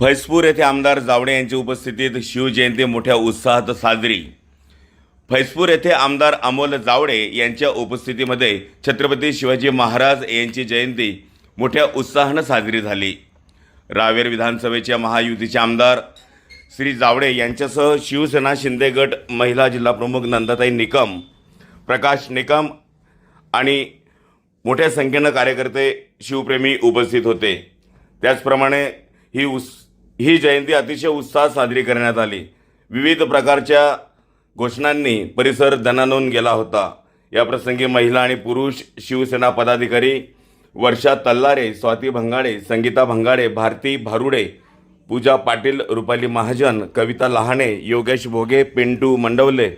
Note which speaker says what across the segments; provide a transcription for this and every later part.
Speaker 1: फैजपूर येथे आमदार जावडे यांच्या उपस्थितीत शिवजयंती मोठ्या उत्साहात साजरी. फैजपूर येथे आमदार अमोल जावडे यांच्या उपस्थितीमध्ये छत्रपती शिवाजी महाराज यांची जयंती मोठ्या उत्साहानं साजरी झाली. रावेर विधानसभेच्या महायुतीचे आमदार श्री जावडे यांच्यासह शिवसेना शिंदे गट महिला जिल्हाप्रमुख नंदाताई निकम प्रकाश निकम आणि मोठ्या संख्येनं कार्यकर्ते शिवप्रेमी उपस्थित होते. त्याचप्रमाणे ही उस ही जयंती अतिशय उत्साहात साजरी करण्यात आली. विविध प्रकारच्या घोषणांनी परिसर दणानून गेला होता. याप्रसंगी महिला आणि पुरुष शिवसेना पदाधिकारी वर्षा तल्लारे स्वाती भंगाडे संगीता भंगाडे भारती भारुडे पूजा पाटील रुपाली महाजन कविता लहाणे योगेश भोगे पिंटू मंडवले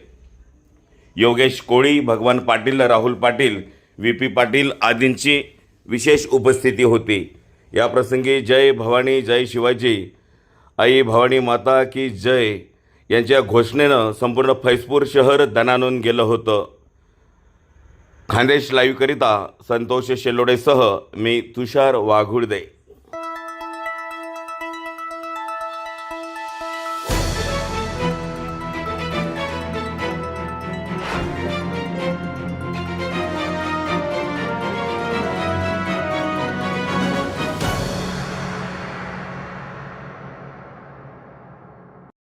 Speaker 1: योगेश कोळी भगवान पाटील राहुल पाटील व्ही पी पाटील आदींची विशेष उपस्थिती होती. याप्रसंगी जय भवानी जय शिवाजी आई भवानी माता की जय यांच्या घोषणेनं संपूर्ण फैजपूर शहर दणानून गेलं होतं. खानदेश लाईव्हकरिता संतोष शेलोडेसह मी तुषार वाघुडदे